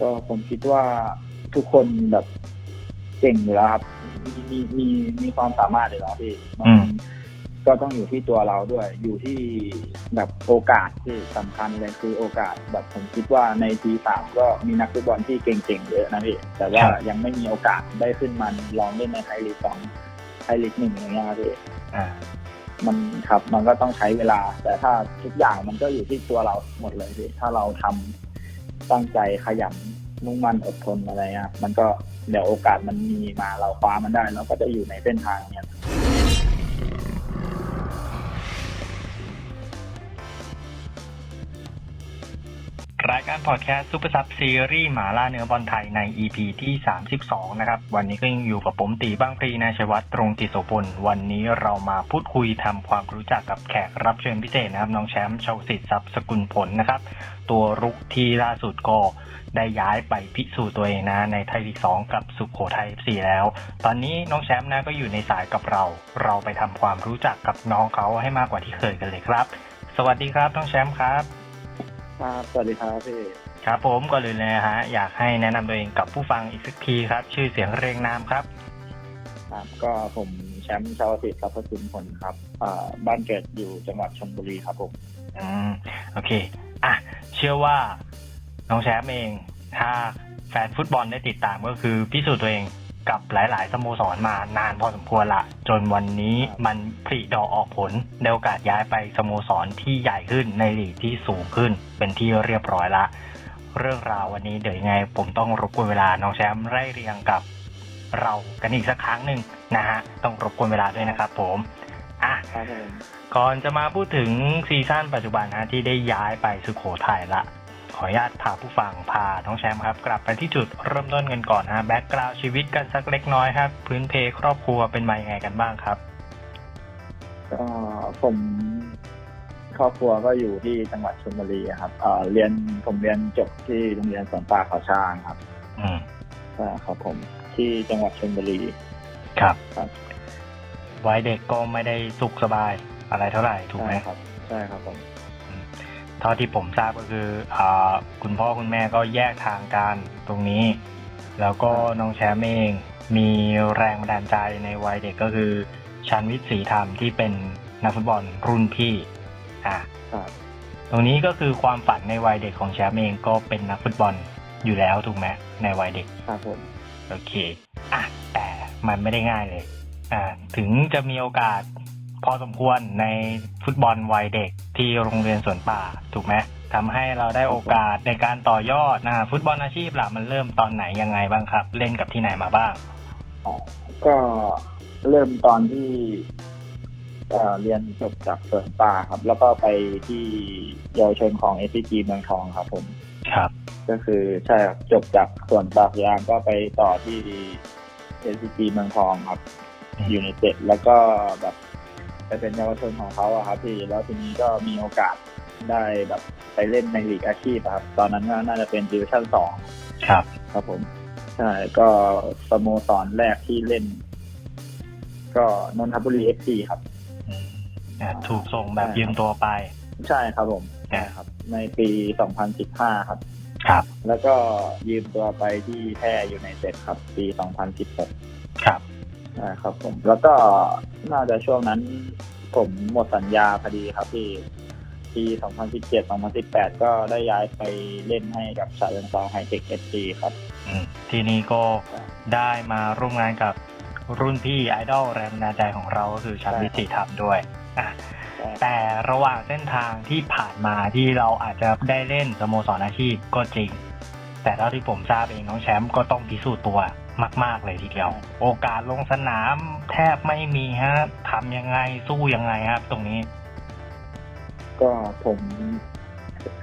ก็ผมคิดว่าทุกคนแบบเก่งอยู่แล้วครับ มีมีมีมีความสามารถอยู่แล้วพี่มันอืม ก็ต้องอยู่ที่ตัวเราด้วย อยู่ที่แบบโอกาสที่สำคัญเลยคือโอกาสแบบผมคิดว่าในทีสามก็มีนักฟุตบอลที่เก่งๆเยอะนะพี่แต่ว่าครับยังไม่มีโอกาสได้ขึ้นมันลองเล่นในไทยลีกสองไทยลีกหนึ่งอย่างเงี้ยครับพี่ อ่า มันครับมันก็ต้องใช้เวลา แต่ถ้าทุกอย่างมันก็อยู่ที่ตัวเราหมดเลยพี่ถ้าเราทำ ตั้งใจขยันมุ่งมั่นอดทนอะไรเงี้ยมันก็เดี๋ยวโอกาสมันมีมาเราคว้ามันได้เราก็จะอยู่ในเส้นทางเนี้ยายการพอดแคสต์ซูเปอร์ซับซีรีส์หมาล่าเนื้อบอลไทยใน EP ที่ 32 นะครับ วันนี้ก็ยังอยู่กับผมตีบ้างพรีนาชวัตรตรงจิตโสพลวันนี้เรามาพูดคุยทำความรู้จักกับแขกรับเชิญพิเศษนะครับ น้องแชมป์ชาวสิทธิ์ทรัพย์สกุลผลนะครับ ตัวรุกที่ล่าสุดก็ได้ย้ายไปพิสูจน์ตัวเองนะ ในไทยลีก2กับสุขโขทัย FC แล้ว ตอนนี้น้องแชมป์นะก็อยู่ในสายกับเรา เราไปทำความรู้จักกับน้องเขาให้มากกว่าที่เคยกันเลยครับ สวัสดีครับน้องแชมป์ครับ ครับสวัสดีครับพี่ครับผมก่อนอื่นเลยนะฮะอยากให้แนะนำตัวเองกับผู้ฟังอีกสักทีครับ ชื่อเสียงเรียงนามครับ ครับก็ผมแชมป์ชาวสิทธิ์ทรัพย์สินผลครับอ่าบ้านเกิดอยู่จังหวัดชลบุรีครับผม อืมโอเค อะ เชื่อว่าน้องแชมป์เอง ถ้าแฟนฟุตบอลได้ติดตามก็คือพิสูจน์ตัวเอง กับหลาย ๆ สโมสรมานานพอสมควรละ จนวันนี้มันผลิดอกออกผลได้โอกาสย้ายไปสโมสรที่ใหญ่ขึ้นในลีกที่สูงขึ้น เป็นที่เรียบร้อยละ เรื่องราววันนี้เดี๋ยวยังไง ผมต้องรบกวนเวลาน้องแชมป์ไล่เรียงกับเรากันอีกสักครั้งหนึ่งนะฮะต้องรบกวนเวลาด้วยนะครับผมอะครับผมก่อนจะมาพูดถึงซีซั่นปัจจุบันฮะที่ได้ย้ายไปสุโขทัยละ ขออนุญาตพาผู้ฟังพาน้องแชมป์ครับ กลับไปที่จุดเริ่มต้นกันก่อนฮะแบ็กกราวชีวิตกันสักเล็กน้อยครับ พื้นเพครอบครัวเป็นมายังไงกันบ้างครับก็ผมครอบครัวก็อยู่ที่จังหวัดชลบุรีครับเอ่อเรียนผมเรียนจบที่โรงเรียนสวนป่าเขาช้างครับอืมใช่ครับผมที่จังหวัดชลบุรีครับครับวัยเด็กก็ไม่ได้สุขสบายอะไรเท่าไหร่ถูกไหมใช่ครับ ใช่ครับผม เท่าที่ผมทราบก็คืออ่าคุณพ่อคุณแม่ก็แยกทางกันตรงนี้ แล้วก็น้องแชมป์เองมีแรงบันดาลใจในวัยเด็กก็คือชันวิทย์ศรีธรรมที่เป็นนักฟุตบอลรุ่นพี่อะครับตรงนี้ก็คือความฝันในวัยเด็กของแชมป์เองก็เป็นนักฟุตบอลอยู่แล้วถูกไหมในวัยเด็กครับผมโอเคอะแต่มันไม่ได้ง่ายเลยอ่าถึงจะมีโอกาส พอสมควรในฟุตบอลวัยเด็กที่โรงเรียนสวนป่าถูกไหมทำให้เราได้โอกาสในการต่อยอดนะฟุตบอลอาชีพล่ะมันเริ่มตอนไหนยังไงบ้างครับ เล่นกับที่ไหนมาบ้างอ๋อก็เริ่มตอนที่เอ่อเรียนจบจากสวนป่าครับ แล้วก็ไปที่เยาวชนของเอสจีเมืองทองครับผมครับ ก็คือใช่ครับจบจากสวนป่าพยางก็ไปต่อที่เอสจีเมืองทองครับอืมอยู่ในเจ็ดแล้วก็แบบ ไปเป็นเยาวชนของเขาอะครับพี่แล้วทีนี้ก็มีโอกาสได้แบบไปเล่นในลีกอาชีพอะครับ ตอนนั้นก็น่าจะเป็นดิวิชั่นสองครับ ครับผม ใช่ก็สโมสรแรกที่เล่น ก็นนทบุรีเอฟซีครับอืมอะถูกส่งแบบยืมตัวไป ใช่ครับผมอ่าใช่ครับ ในปี2015ครับ ครับ แล้วก็ยืมตัวไปที่แพร่อยู่ในเซ็ตครับ ปี2016ครับ ใช่ครับผมแล้วก็น่าจะช่วงนั้น ผมหมดสัญญาพอดีครับที่ปี 2017 2018 ก็ได้ย้ายไปเล่นให้กับชาเลนจ์ไฮเทคเอสซีครับ อืมทีนี้ก็ได้มาร่วมงานกับรุ่นพี่ไอดอลแรงบันดาลใจของเราก็คือชันวิทย์ศรีธรรมด้วยอะแต่ระหว่างเส้นทางที่ผ่านมาที่เราอาจจะได้เล่นสโมสรอาชีพก็จริง แต่เท่าที่ผมทราบเองน้องแชมป์ก็ต้องพิสูจน์ตัว มาก ๆ เลยทีเดียว โอกาสลงสนามแทบไม่มีฮะทำยังไงสู้ยังไงครับ ตรงนี้ ก็ผม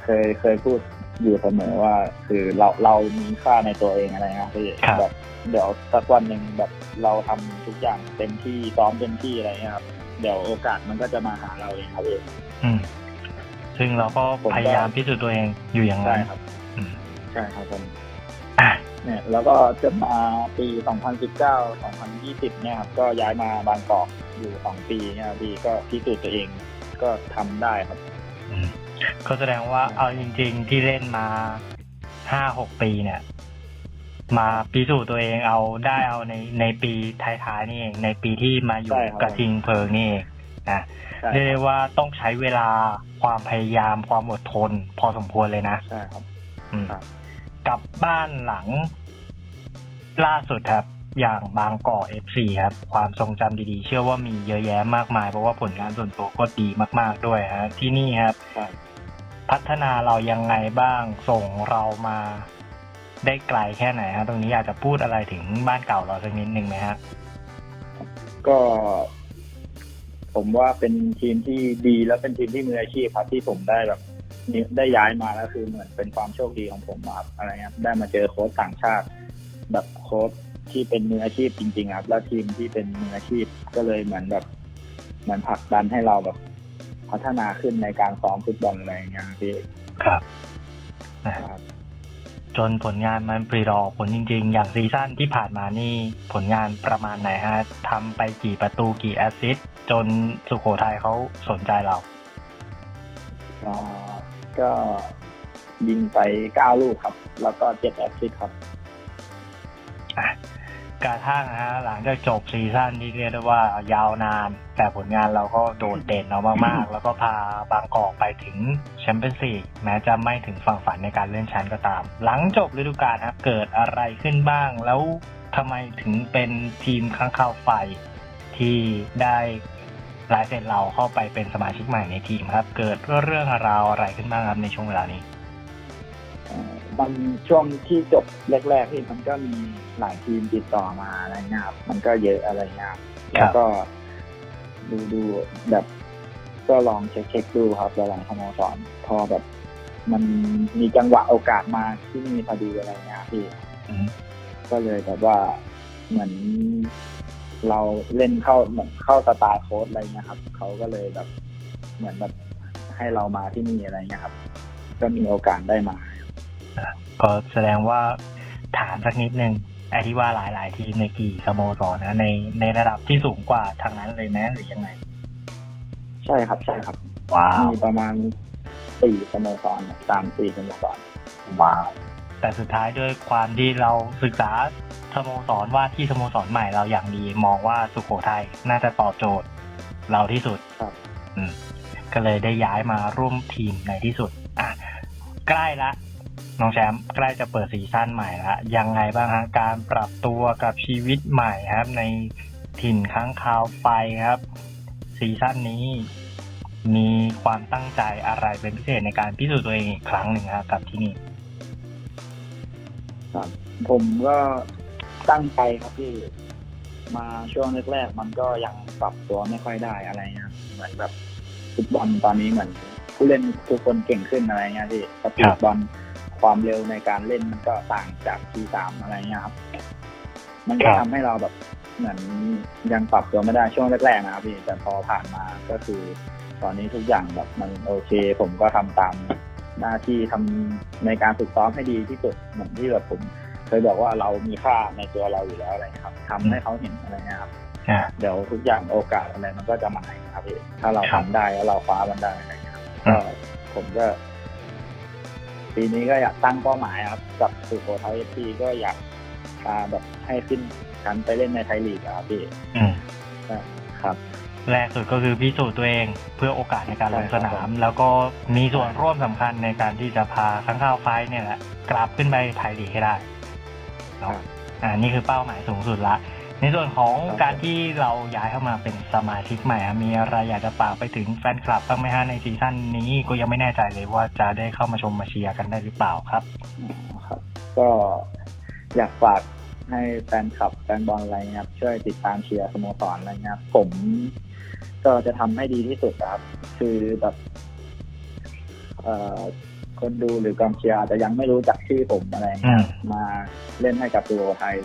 เคยเคยพูดอยู่เสมอว่า คือเราเรามีค่าในตัวเองอะไรนะพี่ครับแบบเดี๋ยวสักวันหนึ่งแบบเราทำทุกอย่างเต็มที่ซ้อมเต็มที่อะไรเงี้ยครับเดี๋ยวโอกาสมันก็จะมาหาเราเองครับพี่อืมซึ่งเราก็ผมก็พยายามพิสูจน์ตัวเองอยู่อย่างใช่นั้นครับอืมใช่ครับผมอะ เนี่ยแล้วก็จนมาปี 2019 2020 เนี่ยครับก็ย้ายมาบางกอกอยู่สองปีเนี่ยครับพี่ก็พิสูจน์ตัวเองก็ทำได้ครับอืมก็แสดงว่าเอาจริง ๆ ที่เล่นมาห้าหกปีเนี่ย มาพิสูจน์ตัวเองเอาได้เอาในในปีท้ายๆนี่เองในปีที่มาอยู่ใช่ครับ กระทิงเพลิงนี่เองนะใช่เรียกได้ว่าต้องใช้เวลาความพยายามความอดทน พอสมควรเลยนะ ใช่ครับ อืมครับ กับบ้านหลัง ล่าสุดครับ อย่างบางก่อ FC ครับ ความทรงจำดีๆ เชื่อว่ามีเยอะแยะมากมาย เพราะว่าผลงานส่วนตัวก็ดีมาก ๆด้วยฮะที่นี่ครับใช่พัฒนาเรายังไงบ้างส่งเรามาได้ไกลแค่ไหนฮะตรงนี้อยากจะพูดอะไรถึงบ้านเก่าเราสักนิดหนึ่งไหมฮะก็ ผมว่าเป็นทีมที่ดีและเป็นทีมที่มืออาชีพครับที่ผมได้แบบนี่ ได้ย้ายมาแล้วคือเหมือนเป็นความโชคดีของผมครับอะไรเงี้ยได้มาเจอโค้ชต่างชาติ แบบโค้ชที่เป็นมืออาชีพจริงๆครับแล้วทีมที่เป็นมืออาชีพก็เลยเหมือนแบบเหมือนผลักดันให้เราแบบพัฒนาขึ้นในการซ้อมฟุตบอลอะไรอย่างเงี้ยครับพี่ครับครับจนผลงานมันปรีดออกผลจริง ๆ อย่างซีซั่นที่ผ่านมานี่ผลงานประมาณไหนฮะทำไปกี่ประตูกี่แอสซิสต์จนสุโขทัยเขาสนใจเราก็ ก็ยิงไปเก้าลูกครับ แล้วก็เจ็ดแอสซิสต์ครับ อะกระทั่งนะฮะหลังจากจบซีซั่นที่เรียกได้ว่ายาวนาน แต่ผลงานเราก็โดดเด่นเอามากๆ แล้วก็พาบางกอกไปถึงแชมเปี้ยนส์ลีกแม้จะไม่ถึงฝั่งฝันในการเลื่อนชั้นก็ตาม หลังจบฤดูกาลครับเกิดอะไรขึ้นบ้างแล้วทำไมถึงเป็นทีมข้างข่าวไฟที่ได้ ลายเซ็นเราเข้าไปเป็นสมาชิกใหม่ในทีมครับ เกิดเรื่องราวอะไรขึ้นบ้างครับในช่วงเวลานี้เอ่อมันช่วงที่จบแรกๆที่มันก็มีหลายทีมติดต่อมาอะไรเงี้ยครับมันก็เยอะอะไรเงี้ยครับแล้วก็ดูดูแบบก็ลองเช็คเช็คดูครับหลายๆสโมสรพอแบบ มันมีจังหวะโอกาสมาที่นี่พอดีอะไรเงี้ยพี่อืมก็เลยแบบว่าเหมือน เราเล่นเข้าเหมือนเข้าสไตล์โค้ดอะไรเงี้ยครับเขาก็เลยแบบเหมือนแบบให้เรามาที่นี่อะไรเงี้ยครับ ก็มีโอกาสได้มาก็แสดงว่าถามสักนิดนึงไอ้ที่ว่าหลาย ๆ ทีมในกี่สโมสรนะในในระดับที่สูงกว่าทางนั้นเลยไหมหรือยังไง ใช่ครับใช่ครับว้าวมีประมาณสี่สโมสรสามสี่สโมสรว้าว แต่สุดท้ายด้วยความที่เราศึกษาสโมสรว่าที่สโมสรใหม่เราอย่างดีมองว่าสุโขทัยน่าจะตอบโจทย์ เราที่สุดครับอืมก็เลยได้ย้ายมาร่วมทีมในที่สุด อะ ใกล้ละน้องแชมป์ใกล้จะเปิดซีซั่นใหม่ละยังไงบ้างฮะการปรับตัวกับชีวิตใหม่ครับ ในถิ่นค้างคาวไฟครับ ซีซั่นนี้มีความตั้งใจอะไรเป็นพิเศษในการพิสูจน์ตัวเองอีกครั้งหนึ่งครับกับที่นี่ ครับ ผมก็ตั้งใจครับพี่ มาช่วงแรกๆมันก็ยังปรับตัวไม่ค่อยได้อะไรเงี้ยเหมือนแบบฟุตบอลตอนนี้เหมือนผู้เล่นทุกคนเก่งขึ้นอะไรเงี้ยพี่สปีดบอลความเร็วในการเล่นมันก็ต่างจากทีสามอะไรเงี้ยครับ มันก็ทำให้เราแบบเหมือนยังปรับตัวไม่ได้ช่วงแรกๆนะครับพี่แต่พอผ่านมาก็คือ ตอนนี้ทุกอย่างแบบมันโอเค ผมก็ทำตาม หน้าที่ทำในการฝึกซ้อมให้ดีที่สุดเหมือนที่แบบผมเคยบอกว่าเรามีค่าในตัวเราอยู่แล้วอะไรเงี้ยครับทำให้เขาเห็นอะไรเงี้ยครับอ่าเดี๋ยวทุกอย่างโอกาสอะไรมันก็จะมาเองครับพี่ถ้าเราครัทำบได้แล้วเราคว้ามันได้อะไรเงี้ยครับอืก็มผมก็ ปีนี้ก็อยากตั้งเป้าหมายครับ กับสุโขทัยพีก็อยากพาแบบให้ขึ้นชั้นไปเล่นในไทยลีกอะครับพี่อืมครับ แรกสุดก็คือพิสูจน์ตัวเองเพื่อโอกาสในการลงใช่สครับนาม แล้วก็มีส่วนร่วมสำคัญในการที่จะพาข้างข้าวไฟท์เนี่ยแหละกลับขึ้นไปไทยลีกให้ได้เนาะอ่านี่คือเป้าหมายสูงสุดละ ในส่วนของครับการที่เราย้ายเข้ามาเป็นสมาชิกใหม่อะมีอะไรอยากจะฝากไปถึงแฟนคลับบ้างไหมฮะในซีซั่นนี้ก็ยังไม่แน่ใจเลยว่าจะได้เข้ามาชมมาเชียร์กันได้หรือเปล่าครับอ๋อครับ ก็อยากฝาก ให้แฟนคลับแฟนบอลอะไรเงี้ยครับช่วยติดตามเชียร์สโมสรอะไรเงี้ยครับผมก็จะทำให้ดีที่สุดครับ คือแบบเอ่อคนดูหรือกองเชียร์อาจจะยังไม่รู้จักชื่อผมอะไรเงี้ยอืมมาเล่นให้กับตัวไทย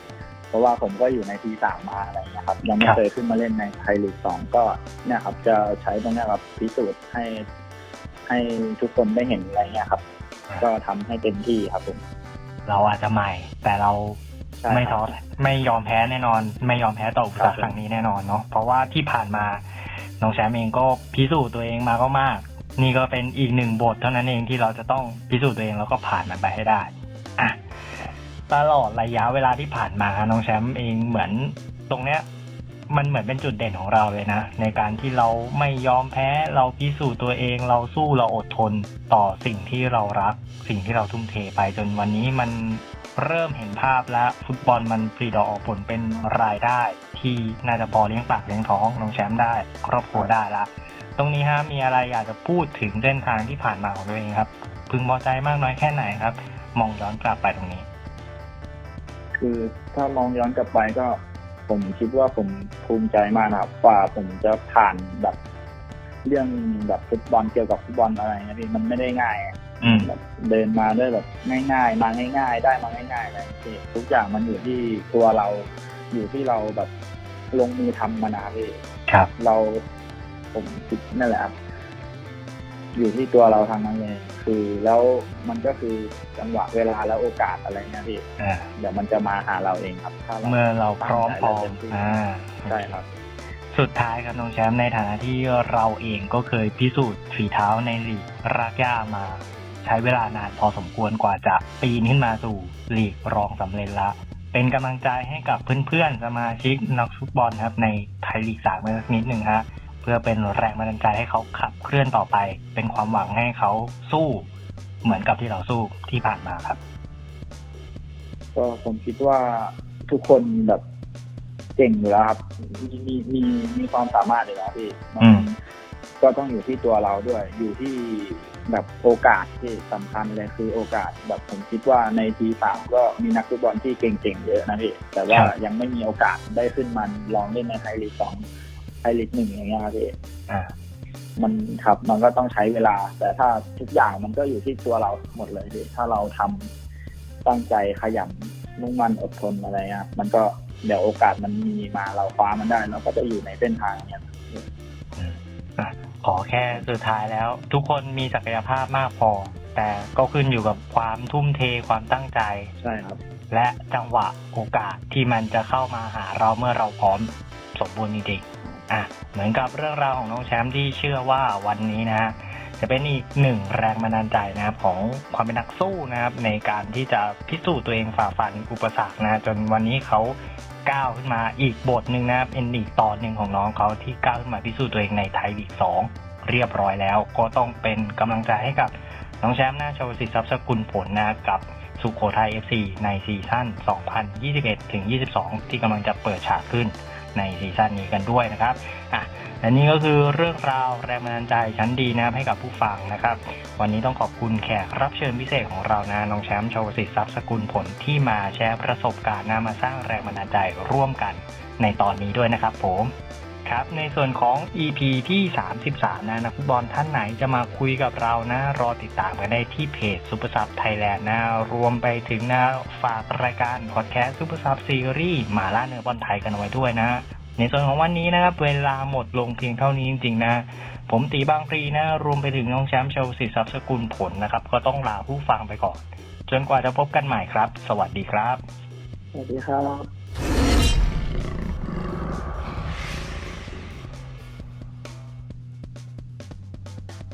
เพราะว่าผมก็อยู่ในทีสามมาอะไรเงี้ยครับ ยังไม่ครับเคยขึ้นมาเล่นในไทยลีกสองก็เนี่ยครับ จะใช้ตรงเนี้ยครับพิสูจน์ให้ ให้ทุกคนได้เห็นอะไรเงี้ยครับ ก็ทำให้เต็มที่ครับผมเราอาจจะใหม่ แต่เรา ใช่ไม่ท้อไม่ยอมแพ้แน่นอน ไม่ยอมแพ้ต่ออุปสรรคครับครั้งนี้แน่นอนเนาะเพราะว่าที่ผ่านมาน้องแชมป์เองก็พิสูจน์ตัวเองมาก็มาก นี่ก็เป็นอีกหนึ่งบทเท่านั้นเองที่เราจะต้องพิสูจน์ตัวเองแล้วก็ผ่านมันไปให้ได้อะตลอดระยะเวลาที่ผ่านมาน้องแชมป์เองเหมือนตรงเนี้ยมันเหมือนเป็นจุดเด่นของเราเลยนะ ในการที่เราไม่ยอมแพ้เราพิสูจน์ตัวเอง เราสู้เราอดทนต่อสิ่งที่เรารัก สิ่งที่เราทุ่มเทไปจนวันนี้มัน เริ่มเห็นภาพแล้วฟุตบอลมันปลีดอกออกผลเป็นรายได้ ที่น่าจะพอเลี้ยงปากเลี้ยงท้องน้องแชมป์ได้ ครอบครัวได้ละ ตรงนี้ฮะมีอะไรอยากจะพูดถึงเส้นทางที่ผ่านมาของตัวเองครับพึงพอใจมากน้อยแค่ไหนครับ มองย้อนกลับไปตรงนี้ คือถ้ามองย้อนกลับไปก็ ผมคิดว่าผมภูมิใจมากนะครับกว่าผมจะผ่านแบบ เรื่องแบบฟุตบอลเกี่ยวกับฟุตบอลอะไรเงี้ยพี่มันไม่ได้ง่ายอะอืมแบบเดินมาด้วยแบบง่ายๆ มาง่าย ๆ ได้มาง่ายๆอะไรพี่ทุกอย่างมันอยู่ที่ตัวเราอยู่ที่เราแบบลงมือทำมันนะครับพี่ครับ เราผมคิดนั่นแหละครับอยู่ที่ตัวเราทางนั้นเลยคือแล้วมันก็คือจังหวะเวลาแล้วโอกาสอะไรเงี้ยพี่อ่าเดี๋ยวมันจะมาหาเราเองครับถ้าเราเมื่อเราพร้อมพอตั้งใจและเต็มที่อ่าใช่ครับ สุดท้ายครับน้องแชมป์ในฐานะที่เราเองก็เคยพิสูจน์ฝีเท้าในลีกรากหญ้ามา ใช้เวลานานพอสมควรกว่าจะปีนขึ้นมาสู่ลีกรองสำเร็จละเป็นกำลังใจให้กับเพื่อนๆ สมาชิกนักฟุตบอลครับในไทยลีกสามสักนิดหนึ่งฮะเพื่อเป็นแรงบันดาลใจให้เขาขับเคลื่อนต่อไป เป็นความหวังให้เขาสู้ เหมือนกับที่เราสู้ที่ผ่านมาครับ ก็ผมคิดว่าทุกคนแบบ เก่งอยู่แล้วครับมีมีมีมีความสามารถอยู่แล้วพี่มันอืม ก็ต้องอยู่ที่ตัวเราด้วย อยู่ที่แบบโอกาสที่สำคัญเลยคือโอกาสแบบผมคิดว่าในทีสามก็มีนักฟุตบอลที่เก่งๆเยอะนะพี่แต่ว่าครับ ยังไม่มีโอกาสได้ขึ้นมาลองเล่นในไทยลีกสองไทยลีกหนึ่งอย่างเงี้ยครับพี่ อ่า มันครับมันก็ต้องใช้เวลา แต่ถ้าทุกอย่างมันก็อยู่ที่ตัวเราหมดเลยพี่ถ้าเราทำตั้งใจขยันมุ่งมั่นอดทนอะไรเงี้ยมันก็ เดี๋ยวโอกาสมันมีมาเราคว้ามันได้เราก็จะอยู่ในเส้นทางเนี้ยอะขอแค่สุดท้ายแล้ว ทุกคนมีศักยภาพมากพอ แต่ก็ขึ้นอยู่กับความทุ่มเทความตั้งใจใช่ครับ และจังหวะโอกาสที่มันจะเข้ามาหาเราเมื่อเราพร้อมสมบูรณ์จริงๆอะเหมือนกับเรื่องราวของน้องแชมป์ที่เชื่อว่าวันนี้นะฮะ จะเป็นอีกหนึ่งแรงบันดาลใจนะครับของความเป็นนักสู้นะครับ ในการที่จะพิสูจน์ตัวเองฝ่าฟันอุปสรรคนะจนวันนี้เขาก้าวขึ้นมาอีกบทหนึ่งนะครับเป็นอีกตอนหนึ่งของน้องเขาที่ก้าวขึ้นมาพิสูจน์ตัวเองในไทยลีกสองเรียบร้อยแล้ว ก็ต้องเป็นกำลังใจให้กับน้องแชมป์หน้าชาวสิทธิ์ทรัพย์สกุลผลนะกับสุโขทัย FC ในซีซั่น 2021-22 ที่กำลังจะเปิดฉากขึ้น ในซีซั่นนี้กันด้วยนะครับอะและนี่ก็คือเรื่องราวแรงบันดาลใจชั้นดีนะครับให้กับผู้ฟังนะครับ วันนี้ต้องขอบคุณแขกรับเชิญพิเศษของเรานะน้องแชมป์ชวสิทธิ์ทรัพย์สกุลผลที่มาแชร์ประสบการณ์นะมาสร้างแรงบันดาลใจร่วมกันในตอนนี้ด้วยนะครับผม ครับในส่วนของ EP ที่ 33 นะนักฟุตบอลท่านไหนจะมาคุยกับเรานะ รอติดตามกันได้ที่เพจ Super Sub Thailand นะ รวมไปถึงนะฝากรายการพอดแคสต์ Super Sub Series หมาล่าเนื้อบอลไทยกันไว้ด้วยนะ ในส่วนของวันนี้นะครับ เวลาหมดลงเพียงเท่านี้จริงๆนะผมตีบางพลีนะ รวมไปถึงน้องแชมป์เชลซีทรัพย์สกุลผลนะครับ ก็ต้องลาผู้ฟังไปก่อน จนกว่าจะพบกันใหม่ครับ สวัสดีครับ สวัสดีครับ